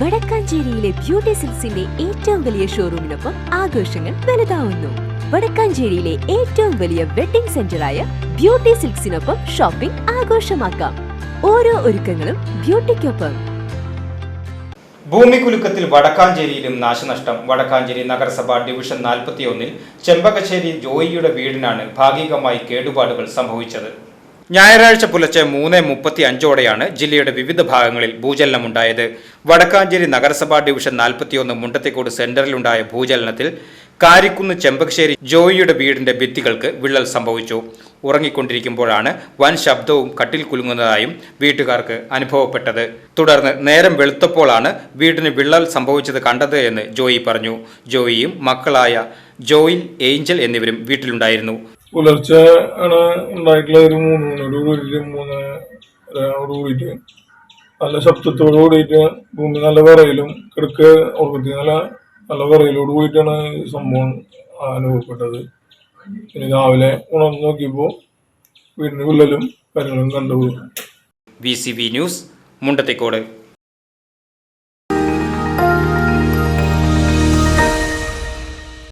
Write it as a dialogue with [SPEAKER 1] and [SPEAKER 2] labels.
[SPEAKER 1] വടക്കാഞ്ചേരിയിലെ beauty സിൽസിന്റെ ഏറ്റവും വലിയ ഷോറൂമിനൊപ്പം ആഘോഷങ്ങൾ വലുതാവുന്നു. വടക്കാഞ്ചേരിയിലെ ഏറ്റവും വലിയ വെഡിംഗ് സെന്ററായ ബ്യൂട്ടി സിൽക്സിനൊപ്പം ഷോപ്പിംഗ് ആഘോഷമാക്കാം. ഓരോ ഒരുക്കങ്ങളും ബ്യൂട്ടിക്കൊപ്പം.
[SPEAKER 2] ഭൂമികുലുക്കത്തിൽ വടക്കാഞ്ചേരിയിലും നാശനഷ്ടം. വടക്കാഞ്ചേരി നഗരസഭ ഡിവിഷൻ നാൽപ്പത്തിയൊന്നിൽ ചെമ്പകശ്ശേരി ജോയിയുടെ വീടിനാണ് ഭാഗികമായി കേടുപാടുകൾ സംഭവിച്ചത്. ഞായറാഴ്ച പുലർച്ചെ മൂന്ന് മുപ്പത്തി അഞ്ചോടെയാണ് ജില്ലയുടെ വിവിധ ഭാഗങ്ങളിൽ ഭൂചലനമുണ്ടായത്. വടക്കാഞ്ചേരി നഗരസഭാ ഡിവിഷൻ നാൽപ്പത്തിയൊന്ന് മുണ്ടത്തിക്കോട് സെന്ററിലുണ്ടായ ഭൂചലനത്തിൽ കാരിക്കുന്ന് ചെമ്പകശ്ശേരി ജോയിയുടെ വീടിന്റെ ഭിത്തികൾക്ക് വിള്ളൽ സംഭവിച്ചു. ഉറങ്ങിക്കൊണ്ടിരിക്കുമ്പോഴാണ് വൻ ശബ്ദവും കട്ടിൽ കുലുങ്ങുന്നതായും വീട്ടുകാർക്ക് അനുഭവപ്പെട്ടത്. തുടർന്ന് നേരം വെളുത്തപ്പോഴാണ് വീടിന് വിള്ളൽ സംഭവിച്ചത് കണ്ടത് എന്ന് ജോയി പറഞ്ഞു. ജോയിയും മക്കളായ ജോയിൽ ഏഞ്ചൽ എന്നിവരും വീട്ടിലുണ്ടായിരുന്നു.
[SPEAKER 3] പുലർച്ചെ ആണ് ഉണ്ടായിട്ടുള്ള ഒരു മൂന്ന് ഒരു കൂടിയിട്ട് മൂന്ന് ഓട് കൂടിയിട്ട് നല്ല ശബ്ദത്തോട് കൂടിയിട്ട് ഭൂമി നല്ല വിറയിലും കിടക്ക് ഉറക്കത്തിൽ നല്ല നല്ല വിറയിലോട് കൂടിയിട്ടാണ് ഈ സംഭവം അനുഭവപ്പെട്ടത്. പിന്നെ രാവിലെ ഉണർന്ന് നോക്കിയപ്പോൾ വീടിന് വിള്ളലും കാര്യങ്ങളും കണ്ടുപോയി
[SPEAKER 2] V C V news Mundathikode.